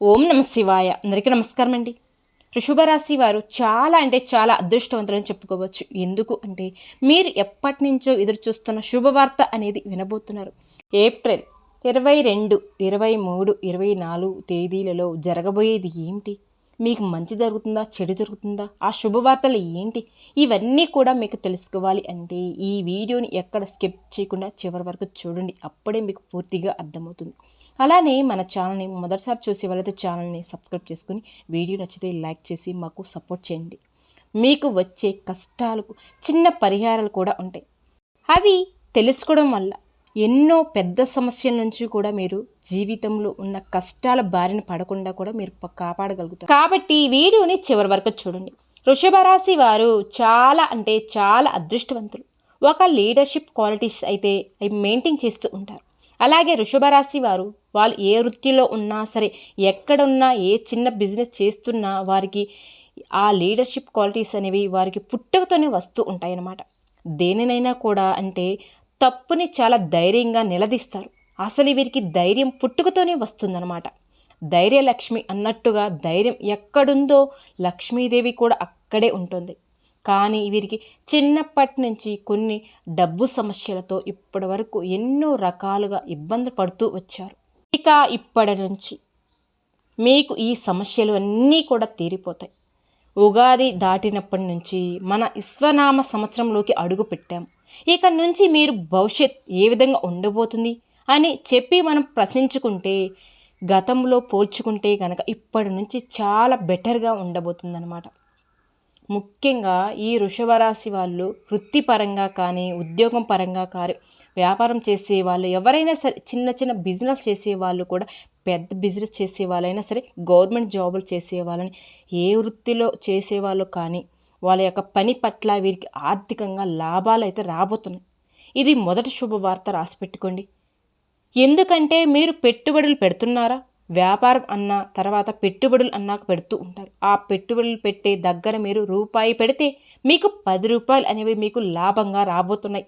ఓం నమ శివాయ. అందరికీ నమస్కారం అండి వృషభరాశి వారు చాలా అంటే చాలా అదృష్టవంతులని చెప్పుకోవచ్చు. ఎందుకు అంటే మీరు ఎప్పటి నుంచో ఎదురు చూస్తున్న శుభవార్త అనేది వినబోతున్నారు. ఏప్రిల్ ఇరవై రెండు ఇరవై మూడు ఇరవై నాలుగు తేదీలలో జరగబోయేది ఏమిటి మీకు మంచి జరుగుతుందా? చెడు జరుగుతుందా? ఆ శుభవార్తలు ఏంటి? ఇవన్నీ కూడా మీకు తెలుసుకోవాలి అంటే ఈ వీడియోని ఎక్కడ స్కిప్ చేయకుండా చివరి వరకు చూడండి. అప్పుడే మీకు పూర్తిగా అర్థమవుతుంది. అలానే మన ఛానల్ని మొదటిసారి చూసే వాళ్ళైతే ఛానల్ని సబ్స్క్రైబ్ చేసుకుని వీడియో నచ్చితే లైక్ చేసి మాకు సపోర్ట్ చేయండి. మీకు వచ్చే కష్టాలకు చిన్న పరిహారాలు కూడా ఉంటాయి. అవి తెలుసుకోవడం వల్ల ఎన్నో పెద్ద సమస్యల నుంచి కూడా మీరు జీవితంలో ఉన్న కష్టాల బారిన పడకుండా కూడా మీరు కాపాడగలుగుతారు. కాబట్టి ఈ వీడియోని చివరి వరకు చూడండి. వృషభ రాశి వారు చాలా అంటే చాలా అదృష్టవంతులు. ఒక లీడర్షిప్ క్వాలిటీస్ అయితే అవి మెయింటైన్ చేస్తూ ఉంటారు. అలాగే వృషభ రాశి వారు వాళ్ళు ఏ వృత్తిలో ఉన్నా సరే ఎక్కడున్నా ఏ చిన్న బిజినెస్ చేస్తున్నా వారికి ఆ లీడర్షిప్ క్వాలిటీస్ అనేవి వారికి పుట్టుకతోనే వస్తూ ఉంటాయన్నమాట. దేనినైనా కూడా అంటే తప్పుని చాలా ధైర్యంగా నిలదీస్తారు. అసలు వీరికి ధైర్యం పుట్టుకతోనే వస్తుందన్నమాట. ధైర్యలక్ష్మి అన్నట్టుగా ధైర్యం ఎక్కడుందో లక్ష్మీదేవి కూడా అక్కడే ఉంటుంది. కానీ వీరికి చిన్నప్పటి నుంచి కొన్ని డబ్బు సమస్యలతో ఇప్పటి వరకు ఎన్నో రకాలుగా ఇబ్బంది పడుతూ వచ్చారు. ఇక ఇప్పటి నుంచి మీకు ఈ సమస్యలు అన్నీ కూడా తీరిపోతాయి. ఉగాది దాటినప్పటి నుంచి మన విశ్వనామ సంవత్సరంలోకి అడుగు పెట్టాము ఇక నుంచి మీరు భవిష్యత్ ఏ విధంగా ఉండబోతుంది అని చెప్పి మనం ప్రశ్నించుకుంటే గతంలో పోల్చుకుంటే కనుక ఇప్పటి నుంచి చాలా బెటర్గా ఉండబోతుందన్నమాట. ముఖ్యంగా ఈ వృషభరాశి వాళ్ళు వృత్తిపరంగా కానీ ఉద్యోగం పరంగా కానీ వ్యాపారం చేసే వాళ్ళు ఎవరైనా సరే చిన్న చిన్న బిజినెస్ చేసే వాళ్ళు కూడా పెద్ద బిజినెస్ చేసే వాళ్ళైనా సరే గవర్నమెంట్ జాబులు చేసే వాళ్ళని ఏ వృత్తిలో చేసేవాళ్ళు కానీ వాళ్ళ యొక్క పని పట్ల వీరికి ఆర్థికంగా లాభాలు అయితే రాబోతున్నాయి. ఇది మొదటి శుభవార్త రాసి పెట్టుకోండి. ఎందుకంటే మీరు పెట్టుబడులు పెడుతున్నారా? వ్యాపారం అన్న తర్వాత పెట్టుబడులు అన్నాక పెడుతూ ఉంటారు. ఆ పెట్టుబడులు పెట్టే దగ్గర మీరు రూపాయి పెడితే మీకు పది రూపాయలు అనేవి మీకు లాభంగా రాబోతున్నాయి.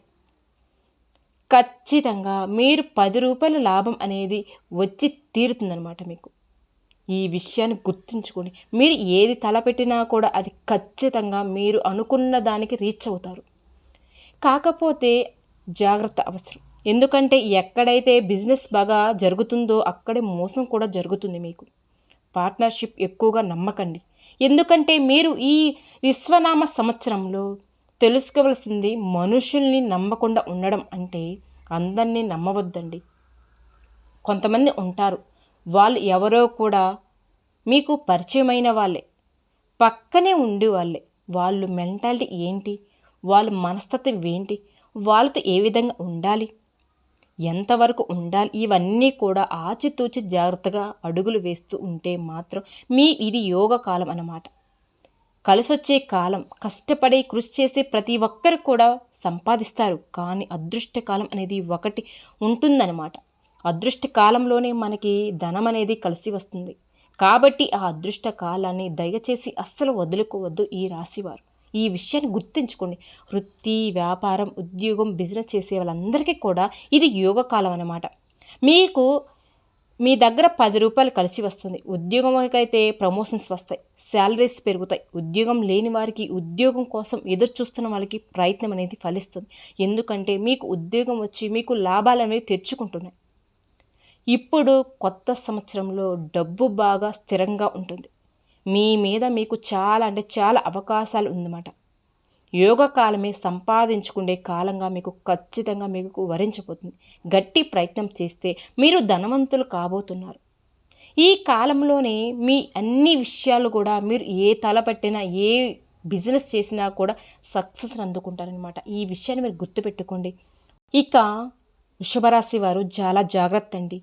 ఖచ్చితంగా మీరు పది రూపాయల లాభం అనేది వచ్చి తీరుతుందనమాట మీకు. ఈ విషయాన్ని గుర్తుంచుకోండి. మీరు ఏది తలపెట్టినా కూడా అది ఖచ్చితంగా మీరు అనుకున్న దానికి రీచ్ అవుతారు. కాకపోతే జాగ్రత్త అవసరం. ఎందుకంటే ఎక్కడైతే బిజినెస్ బాగా జరుగుతుందో అక్కడే మోసం కూడా జరుగుతుంది మీకు. పార్ట్నర్షిప్ ఎక్కువగా నమ్మకండి. ఎందుకంటే మీరు ఈ విశ్వనామ సంవత్సరంలో తెలుసుకోవలసింది మనుషుల్ని నమ్మకుండా ఉండడం అంటే అందరినీ నమ్మవద్దండి. కొంతమంది ఉంటారు. వాళ్ళు ఎవరో కూడా మీకు పరిచయమైన వాళ్ళే. పక్కనే ఉండి వాళ్ళే. వాళ్ళు మెంటాలిటీ ఏంటి? వాళ్ళ మనస్తత్వం ఏంటి? వాళ్ళతో ఏ విధంగా ఉండాలి? ఎంతవరకు ఉండాలి? ఇవన్నీ కూడా ఆచితూచి జాగ్రత్తగా అడుగులు వేస్తూ ఉంటే మాత్రం మీ ఇది యోగ కాలం అన్నమాట. కలిసొచ్చే కాలం కష్టపడి కృషి చేసే ప్రతి ఒక్కరు కూడా సంపాదిస్తారు. కానీ అదృష్టకాలం అనేది ఒకటి ఉంటుందన్నమాట. అదృష్ట కాలంలోనే మనకి ధనం అనేది కలిసి వస్తుంది. కాబట్టి ఆ అదృష్ట కాలాన్ని దయచేసి అస్సలు వదులుకోవద్దు ఈ రాశివారు. ఈ విషయాన్ని గుర్తుంచుకోండి. వృత్తి వ్యాపారం ఉద్యోగం బిజినెస్ చేసే వాళ్ళందరికీ కూడా ఇది యోగ కాలం అన్నమాట. మీకు మీ దగ్గర పది రూపాయలు కలిసి వస్తుంది. ఉద్యోగంకైతే ప్రమోషన్స్ వస్తాయి. శాలరీస్ పెరుగుతాయి. ఉద్యోగం లేని వారికి ఉద్యోగం కోసం ఎదురు చూస్తున్న వాళ్ళకి ప్రయత్నం అనేది ఫలిస్తుంది. ఎందుకంటే మీకు ఉద్యోగం వచ్చి మీకు లాభాలు అనేవి తెచ్చుకుంటున్నాయి. ఇప్పుడు కొత్త సంవత్సరంలో డబ్బు బాగా స్థిరంగా ఉంటుంది. మీ మీద మీకు చాలా అంటే చాలా అవకాశాలు ఉందన్నమాట. యోగ కాలమే సంపాదించుకునే కాలంగా మీకు ఖచ్చితంగా మీకు వరించబోతుంది. గట్టి ప్రయత్నం చేస్తే మీరు ధనవంతులు కాబోతున్నారు. ఈ కాలంలోనే మీ అన్ని విషయాలు కూడా మీరు ఏ తలపట్టినా ఏ బిజినెస్ చేసినా కూడా సక్సెస్ అందుకుంటారనమాట ఈ విషయాన్ని మీరు గుర్తుపెట్టుకోండి. ఇక వృషభరాశి వారు చాలా జాగ్రత్త అండి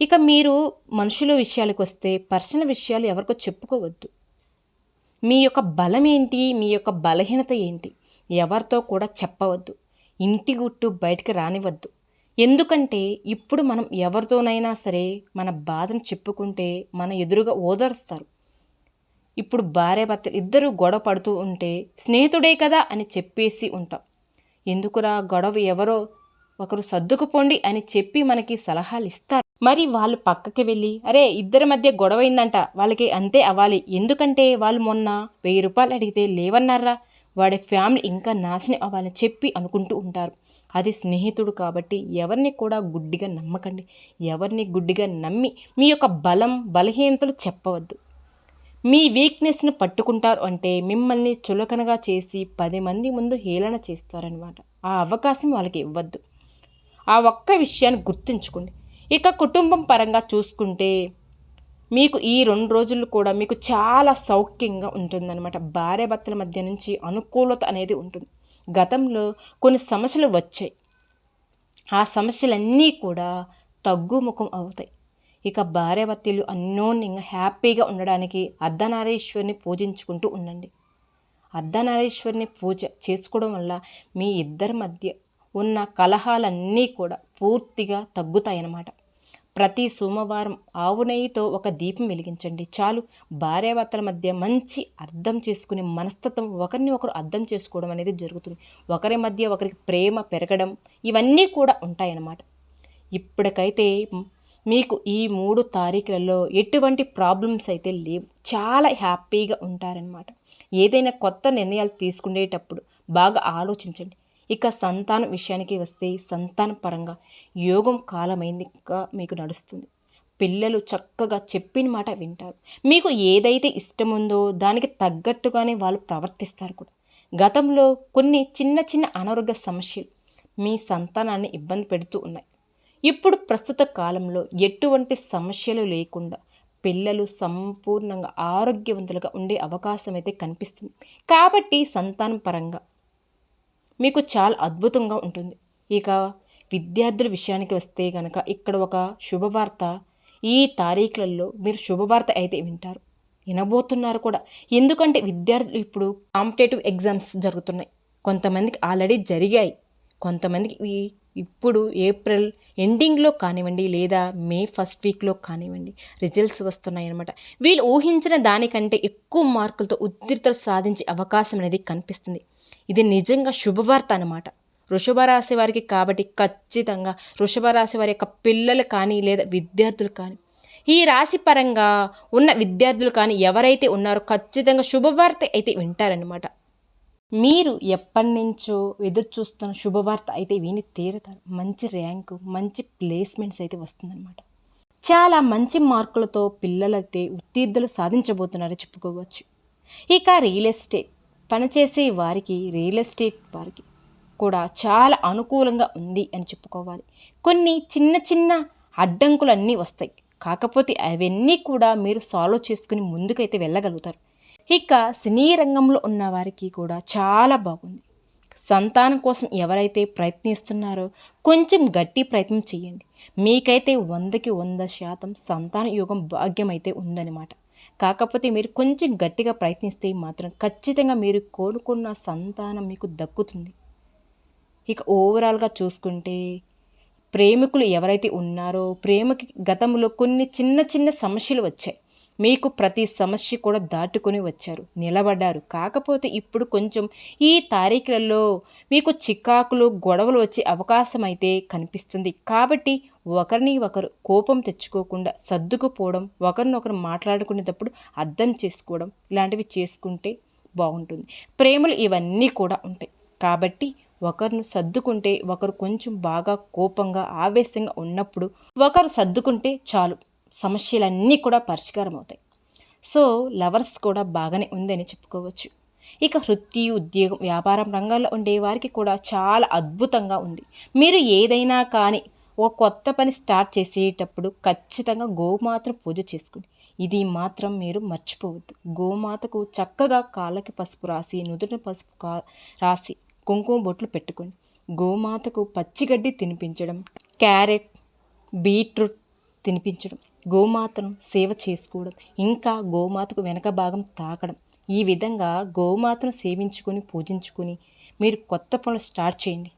ఇక మీరు మనుషుల విషయాలకు వస్తే పర్సనల్ విషయాలు ఎవరికో చెప్పుకోవద్దు. మీ యొక్క బలం ఏంటి? మీ యొక్క బలహీనత ఏంటి? ఎవరితో కూడా చెప్పవద్దు. ఇంటి గుట్టు బయటికి రానివద్దు ఎందుకంటే ఇప్పుడు మనం ఎవరితోనైనా సరే మన బాధను చెప్పుకుంటే మన ఎదురుగా ఓదారుస్తారు. ఇప్పుడు భార్య భర్త ఇద్దరు గొడవ పడుతూ ఉంటే స్నేహితుడే కదా అని చెప్పేసి ఉంటాం. ఎందుకురా గొడవ ఎవరో ఒకరు సర్దుకుపోండి అని చెప్పి మనకి సలహాలు ఇస్తారు మరి వాళ్ళు పక్కకి వెళ్ళి అరే ఇద్దరి మధ్య గొడవ అయిందంట వాళ్ళకి అంతే అవ్వాలి. ఎందుకంటే వాళ్ళు మొన్న వెయ్యి రూపాయలు అడిగితే లేవన్నారా? వాడి ఫ్యామిలీ ఇంకా నాశనం అవ్వాలని చెప్పి అనుకుంటూ ఉంటారు. అది స్నేహితుడు కాబట్టి ఎవరిని కూడా గుడ్డిగా నమ్మకండి. ఎవరిని గుడ్డిగా నమ్మి మీ యొక్క బలం బలహీనతలు చెప్పవద్దు. మీ వీక్నెస్ను పట్టుకుంటారు అంటే మిమ్మల్ని చులకనగా చేసి పది మంది ముందు హేళన చేస్తారనమాట ఆ అవకాశం వాళ్ళకి ఇవ్వద్దు. ఆ ఒక్క విషయాన్ని గుర్తుంచుకోండి. ఇక కుటుంబం పరంగా చూసుకుంటే మీకు ఈ రెండు రోజులు కూడా మీకు చాలా సౌఖ్యంగా ఉంటుందన్నమాట. భార్య భర్తల మధ్య నుంచి అనుకూలత అనేది ఉంటుంది. గతంలో కొన్ని సమస్యలు వచ్చాయి. ఆ సమస్యలన్నీ కూడా తగ్గుముఖం అవుతాయి. ఇక భార్యాభర్తలు అన్యోన్యంగా హ్యాపీగా ఉండడానికి అర్ధనారీశ్వరిని పూజించుకుంటూ ఉండండి. అర్ధనారీశ్వరిని పూజ చేసుకోవడం వల్ల మీ ఇద్దరి మధ్య ఉన్న కలహాలన్నీ కూడా పూర్తిగా తగ్గుతాయన్నమాట. ప్రతి సోమవారం ఆవు నెయ్యితో ఒక దీపం వెలిగించండి. చాలు. భార్యాభర్తల మధ్య మంచి అర్థం చేసుకునే మనస్తత్వం ఒకరిని ఒకరు అర్థం చేసుకోవడం అనేది జరుగుతుంది. ఒకరి మధ్య ఒకరికి ప్రేమ పెరగడం ఇవన్నీ కూడా ఉంటాయన్నమాట. ఇప్పటికైతే మీకు ఈ మూడు తారీఖులలో ఎటువంటి ప్రాబ్లమ్స్ అయితే లేవు. చాలా హ్యాపీగా ఉంటారనమాట ఏదైనా కొత్త నిర్ణయాలు తీసుకునేటప్పుడు బాగా ఆలోచించండి. ఇక సంతానం విషయానికి వస్తే సంతాన పరంగా యోగం కాలమైందిగా మీకు నడుస్తుంది. పిల్లలు చక్కగా చెప్పిన మాట వింటారు. మీకు ఏదైతే ఇష్టముందో దానికి తగ్గట్టుగానే వాళ్ళు ప్రవర్తిస్తారు కూడా. గతంలో కొన్ని చిన్న చిన్న అనారోగ్య సమస్యలు మీ సంతానాన్ని ఇబ్బంది పెడుతూ ఉన్నాయి. ఇప్పుడు ప్రస్తుత కాలంలో ఎటువంటి సమస్యలు లేకుండా పిల్లలు సంపూర్ణంగా ఆరోగ్యవంతులుగా ఉండే అవకాశం అయితే కనిపిస్తుంది. కాబట్టి సంతానం పరంగా మీకు చాలా అద్భుతంగా ఉంటుంది. ఇక విద్యార్థుల విషయానికి వస్తే కనుక ఇక్కడ ఒక శుభవార్త ఈ తారీఖులలో మీరు శుభవార్త అయితే వింటారు. వినబోతున్నారు కూడా. ఎందుకంటే విద్యార్థులు ఇప్పుడు కాంపిటేటివ్ ఎగ్జామ్స్ జరుగుతున్నాయి. కొంతమందికి ఆల్రెడీ జరిగాయి. కొంతమందికి ఇప్పుడు ఏప్రిల్ ఎండింగ్లో కానివ్వండి లేదా మే ఫస్ట్ వీక్లో కానివ్వండి రిజల్ట్స్ వస్తున్నాయి అనమాట వీళ్ళు ఊహించిన దానికంటే ఎక్కువ మార్కులతో ఉత్తీర్ణతలు సాధించే అవకాశం అనేది కనిపిస్తుంది. ఇది నిజంగా శుభవార్త అనమాట వృషభ రాశి వారికి కాబట్టి ఖచ్చితంగా వృషభ రాశి వారి యొక్క పిల్లలు కానీ లేదా విద్యార్థులు కానీ ఈ రాశి పరంగా ఉన్న విద్యార్థులు కానీ ఎవరైతే ఉన్నారో ఖచ్చితంగా శుభవార్త అయితే వింటారనమాట మీరు ఎప్పటి నుంచో ఎదురు చూస్తున్న శుభవార్త అయితే విని తీరుతారు. మంచి ర్యాంకు మంచి ప్లేస్మెంట్స్ అయితే వస్తుందన్నమాట. చాలా మంచి మార్కులతో పిల్లలైతే ఉత్తీర్థులు సాధించబోతున్నారో చెప్పుకోవచ్చు. ఇక రియల్ ఎస్టేట్. పనిచేసే వారికి రియల్ ఎస్టేట్ వారికి కూడా చాలా అనుకూలంగా ఉంది అని చెప్పుకోవాలి. కొన్ని చిన్న చిన్న అడ్డంకులన్నీ వస్తాయి. కాకపోతే అవన్నీ కూడా మీరు సాల్వ్ చేసుకుని ముందుకైతే వెళ్ళగలుగుతారు. ఇక సినీ రంగంలో ఉన్న వారికి కూడా చాలా బాగుంది. సంతానం కోసం ఎవరైతే ప్రయత్నిస్తున్నారో కొంచెం గట్టి ప్రయత్నం చేయండి. మీకైతే వందకి వంద శాతం సంతాన యోగం భాగ్యం అయితే ఉందన్నమాట. కాకపోతే మీరు కొంచెం గట్టిగా ప్రయత్నిస్తే మాత్రం ఖచ్చితంగా మీరు కోరుకున్న సంతానం మీకు దక్కుతుంది. ఇక ఓవరాల్గా చూసుకుంటే ప్రేమికులు ఎవరైతే ఉన్నారో ప్రేమకి గతంలో కొన్ని చిన్న చిన్న సమస్యలు వచ్చాయి. మీకు ప్రతి సమస్య కూడా దాటుకొని వచ్చారు నిలబడ్డారు. కాకపోతే ఇప్పుడు కొంచెం ఈ తారీఖులలో మీకు చికాకులు గొడవలు వచ్చే అవకాశం అయితే కనిపిస్తుంది. కాబట్టి ఒకరిని ఒకరు కోపం తెచ్చుకోకుండా సర్దుకుపోవడం ఒకరినొకరు మాట్లాడుకునేటప్పుడు అర్థం చేసుకోవడం ఇలాంటివి చేసుకుంటే బాగుంటుంది. ప్రేమలు ఇవన్నీ కూడా ఉంటాయి. కాబట్టి ఒకరిని సర్దుకుంటే ఒకరు కొంచెం బాగా కోపంగా ఆవేశంగా ఉన్నప్పుడు ఒకరు సర్దుకుంటే చాలు. సమస్యలన్నీ కూడా పరిష్కారం అవుతాయి. సో లవర్స్ కూడా బాగానే ఉందని చెప్పుకోవచ్చు. ఇక వృత్తి ఉద్యోగం వ్యాపారం రంగాల్లో ఉండే వారికి కూడా చాలా అద్భుతంగా ఉంది. మీరు ఏదైనా కానీ ఒక కొత్త పని స్టార్ట్ చేసేటప్పుడు ఖచ్చితంగా గోమాతను పూజ చేసుకోండి. ఇది మాత్రం మీరు మర్చిపోవద్దు. గోమాతకు చక్కగా కాళ్ళకి పసుపు రాసి నుదుటిన పసుపు కా రాసి కుంకుమ బొట్లు పెట్టుకోండి. గోమాతకు పచ్చిగడ్డి తినిపించడం క్యారెట్ బీట్రూట్ తినిపించడం గోమాతను సేవ చేసుకోవడం ఇంకా గోమాతకు వెనక భాగం తాకడం. ఈ విధంగా గోమాతను సేవించుకొని పూజించుకొని మీరు కొత్త పనులు స్టార్ట్ చేయండి.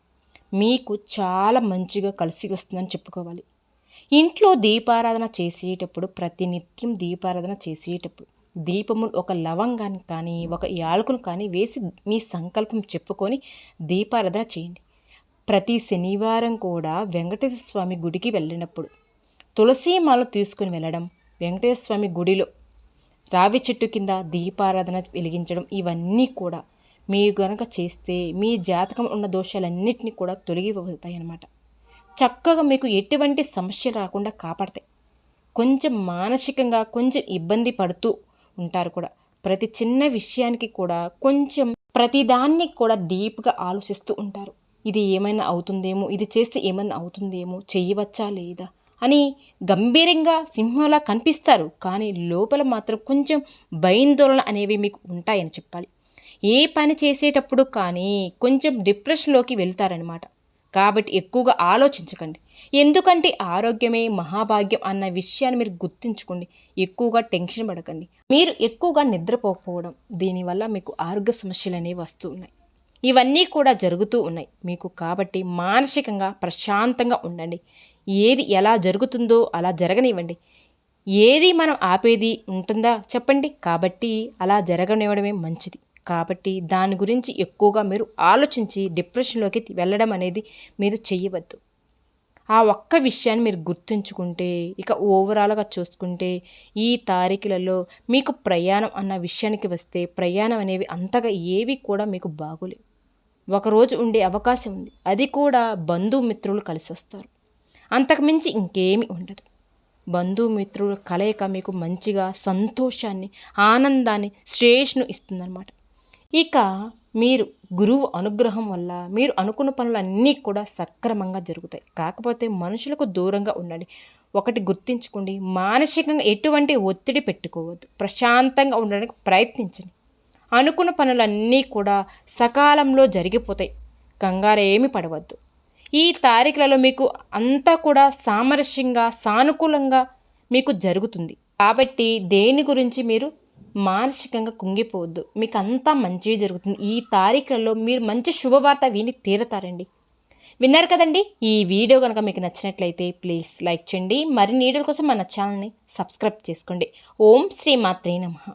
మీకు చాలా మంచిగా కలిసి వస్తుందని చెప్పుకోవాలి. ఇంట్లో దీపారాధన చేసేటప్పుడు ప్రతినిత్యం దీపారాధన చేసేటప్పుడు దీపములు ఒక లవంగాన్ని కానీ ఒక యాలకును కానీ వేసి మీ సంకల్పం చెప్పుకొని దీపారాధన చేయండి. ప్రతి శనివారం కూడా వెంకటేశ్వర స్వామి గుడికి వెళ్ళినప్పుడు తులసీమాల తీసుకుని వెళ్ళడం వెంకటేశ్వర స్వామి గుడిలో రావి చెట్టు కింద దీపారాధన వెలిగించడం ఇవన్నీ కూడా మీరు గనక చేస్తే మీ జాతకం ఉన్న దోషాలన్నింటినీ కూడా తొలగిపోతాయి అన్నమాట చక్కగా మీకు ఎటువంటి సమస్య రాకుండా కాపాడతాయి. కొంచెం మానసికంగా కొంచెం ఇబ్బంది పడుతూ ఉంటారు కూడా. ప్రతి చిన్న విషయానికి కూడా కొంచెం ప్రతిదాన్ని కూడా డీప్గా ఆలోచిస్తూ ఉంటారు. ఇది ఏమైనా అవుతుందేమో ఇది చేస్తే ఏమైనా అవుతుందేమో చేయవచ్చా లేదా అని గంభీరంగా సింహంలా కనిపిస్తారు. కానీ లోపల మాత్రం కొంచెం భయాందోళన అనేవి మీకు ఉంటాయని చెప్పాలి. ఏ పని చేసేటప్పుడు కానీ కొంచెం డిప్రెషన్లోకి వెళ్తారనమాట కాబట్టి ఎక్కువగా ఆలోచించకండి. ఎందుకంటే ఆరోగ్యమే మహాభాగ్యం అన్న విషయాన్ని మీరు గుర్తుంచుకోండి. ఎక్కువగా టెన్షన్ పడకండి. మీరు ఎక్కువగా నిద్రపోకపోవడం దీనివల్ల మీకు ఆరోగ్య సమస్యలు అనేవి వస్తున్నాయి ఇవన్నీ కూడా జరుగుతూ ఉన్నాయి. మీకు కాబట్టి మానసికంగా ప్రశాంతంగా ఉండండి. ఏది ఎలా జరుగుతుందో అలా జరగనివ్వండి. ఏది మనం ఆపేది ఉంటుందా చెప్పండి. కాబట్టి అలా జరగనివ్వడమే మంచిది. కాబట్టి దాని గురించి ఎక్కువగా మీరు ఆలోచించి డిప్రెషన్లోకి వెళ్ళడం అనేది మీరు చేయవద్దు. ఆ ఒక్క విషయాన్ని మీరు గుర్తుంచుకుంటే ఇక ఓవరాల్గా చూసుకుంటే ఈ తారీఖులలో మీకు ప్రయాణం అన్న విషయానికి వస్తే ప్రయాణం అనేవి అంతగా ఏవి కూడా మీకు బాగోలేవు. ఒకరోజు ఉండే అవకాశం ఉంది. అది కూడా బంధుమిత్రులు కలిసి వస్తారు అంతకుమించి ఇంకేమి ఉండదు. బంధుమిత్రుల కలయిక మీకు మంచిగా సంతోషాన్ని ఆనందాన్ని శ్రేష్ను ఇస్తుందన్నమాట. ఇక మీరు గురువు అనుగ్రహం వల్ల మీరు అనుకున్న పనులన్నీ కూడా సక్రమంగా జరుగుతాయి. కాకపోతే మనుషులకు దూరంగా ఉండండి. ఒకటి గుర్తించుకోండి. మానసికంగా ఎటువంటి ఒత్తిడి పెట్టుకోవద్దు. ప్రశాంతంగా ఉండడానికి ప్రయత్నించండి. అనుకున్న పనులన్నీ కూడా సకాలంలో జరిగిపోతాయి. కంగారు ఏమి పడవద్దు. ఈ తారీఖులలో మీకు అంతా కూడా సామరస్యంగా సానుకూలంగా మీకు జరుగుతుంది. కాబట్టి దేని గురించి మీరు మానసికంగా కుంగిపోవద్దు. మీకు అంతా మంచి జరుగుతుంది. ఈ తారీఖులలో మీరు మంచి శుభవార్త విని తీరతారండి. విన్నారు కదండి? ఈ వీడియో కనుక మీకు నచ్చినట్లయితే ప్లీజ్ లైక్ చేయండి. మరిన్ని వీడియోల కోసం మన ఛానల్ని సబ్స్క్రైబ్ చేసుకోండి. ఓం శ్రీ మాత్రే నమః.